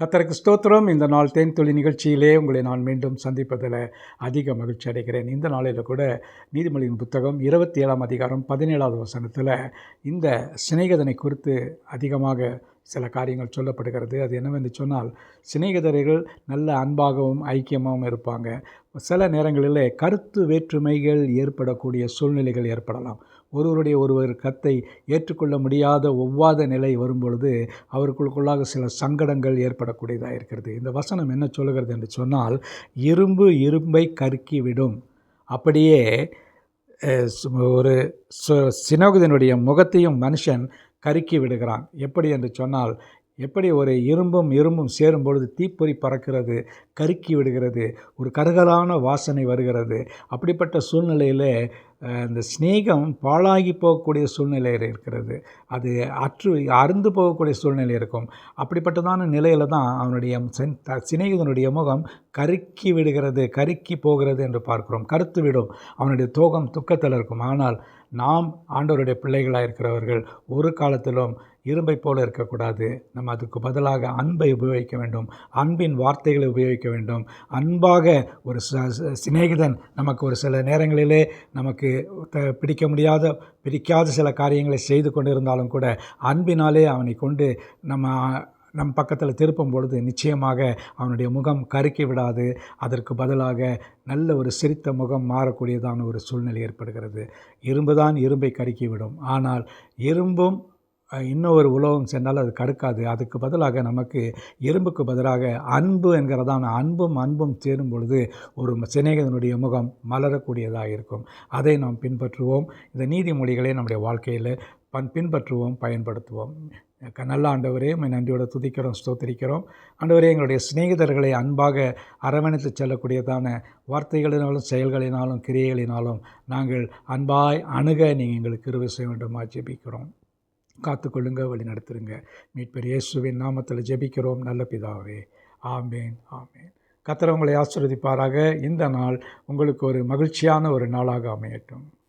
கத்தருக்கு ஸ்தோத்திரம். இந்த நாள் தேன் தொழில் நிகழ்ச்சியிலே உங்களை நான் மீண்டும் சந்திப்பதில் அதிக மகிழ்ச்சி அடைகிறேன். இந்த நாளில் கூட நீதிமொழியின் புத்தகம் இருபத்தி ஏழாம் அதிகாரம் பதினேழாவது வசனத்தில் இந்த சிநேகிதனை குறித்து அதிகமாக சில காரியங்கள் சொல்லப்படுகிறது. அது என்னவென்று சொன்னால் சிநேகிதர்கள் நல்ல அன்பாகவும் ஐக்கியமாகவும் இருப்பாங்க. சில நேரங்களில் கருத்து வேற்றுமைகள் ஏற்படக்கூடிய சூழ்நிலைகள் ஏற்படலாம். ஒருவருடைய ஒருவர் கத்தை ஏற்றுக்கொள்ள முடியாத ஒவ்வாத நிலை வரும்பொழுது அவர்களுக்குள்ளாக சில சங்கடங்கள் ஏற்படக்கூடியதாக இருக்கிறது. இந்த வசனம் என்ன சொல்லுகிறது என்று சொன்னால் இரும்பு இரும்பை கருக்கிவிடும். அப்படியே சு- ஒரு சு- சினோகதனுடைய முகத்தையும் மனுஷன் கருக்கி விடுகிறான். எப்படி என்று சொன்னால் எப்படி ஒரு இரும்பும் இரும்பும் சேரும் பொழுது தீப்பொறி பறக்கிறது? கருக்கி விடுகிறது. ஒரு கருகலான வாசனை வருகிறது. அப்படிப்பட்ட சூழ்நிலையில் இந்த சிநேகம் பாழாகி போகக்கூடிய சூழ்நிலையில் இருக்கிறது. அது அற்று அருந்து போகக்கூடிய சூழ்நிலை இருக்கும். அப்படிப்பட்டதான நிலையில் தான் அவனுடைய சென்- த- சிநேகிதனுடைய முகம் கருக்கி விடுகிறது கருக்கி போகிறது என்று பார்க்கிறோம். கருத்து விடும். அவனுடைய தோகம் துக்கத்தில் இருக்கும். ஆனால் நாம் ஆண்டவருடைய பிள்ளைகளாக இருக்கிறவர்கள் ஒரு காலத்திலும் இரும்பை போல இருக்கக்கூடாது. நம்ம அதுக்கு பதிலாக அன்பை உபயோகிக்க வேண்டும். அன்பின் வார்த்தைகளை உபயோகிக்க வேண்டும். அன்பாக ஒரு ச- சிநேகிதன் நமக்கு ஒரு சில நேரங்களிலே நமக்கு த- பிடிக்க முடியாத பிடிக்காத சில காரியங்களை செய்து கொண்டிருந்தாலும் கூட அன்பினாலே அவனை கொண்டு நம்ம நம் பக்கத்தில் திருப்பும் பொழுது நிச்சயமாக அவனுடைய முகம் கருக்கி விடாது. அதற்கு பதிலாக நல்ல ஒரு சிரித்த முகம் மாறக்கூடியதான ஒரு சூழ்நிலை ஏற்படுகிறது. இரும்பு தான் இரும்பை கருக்கி விடும் ஆனால் இரும்பும் இன்னொரு உலோகம் சென்றால் அது கடுக்காது. அதுக்கு பதிலாக நமக்கு இரும்புக்கு பதிலாக அன்பு என்கிறதான அன்பும் அன்பும் சேரும் பொழுது ஒரு சிநேகிதனுடைய முகம் மலரக்கூடியதாக இருக்கும். அதை நாம் பின்பற்றுவோம். இந்த நீதிமொழிகளை நம்முடைய வாழ்க்கையில் பன் பின்பற்றுவோம் பயன்படுத்துவோம். க- நல்ல ஆண்டவரே நன்றியோட துதிக்கிறோம் ஸ்தோத்திரிக்கிறோம். ஆண்டவரே எங்களுடைய சிநேகிதர்களை அன்பாக அரவணைத்து செல்லக்கூடியதான வார்த்தைகளினாலும் செயல்களினாலும் கிரியைகளினாலும் நாங்கள் அன்பாய் அணுக நீங்கள் எங்களுக்கு கிருபை செய்ய வேண்டும் ஜெபிக்கிறோம். காத்துக்கொள்ளுங்க வழி நடத்துருங்க. மீட்பர் இயேசுவின் நாமத்தில் ஜெபிக்கிறோம். நல்ல பிதாவே. ஆமேன் ஆமேன். கத்திரவங்களை உங்களை இந்த நாள் உங்களுக்கு ஒரு மகிழ்ச்சியான ஒரு நாளாக அமையட்டும்.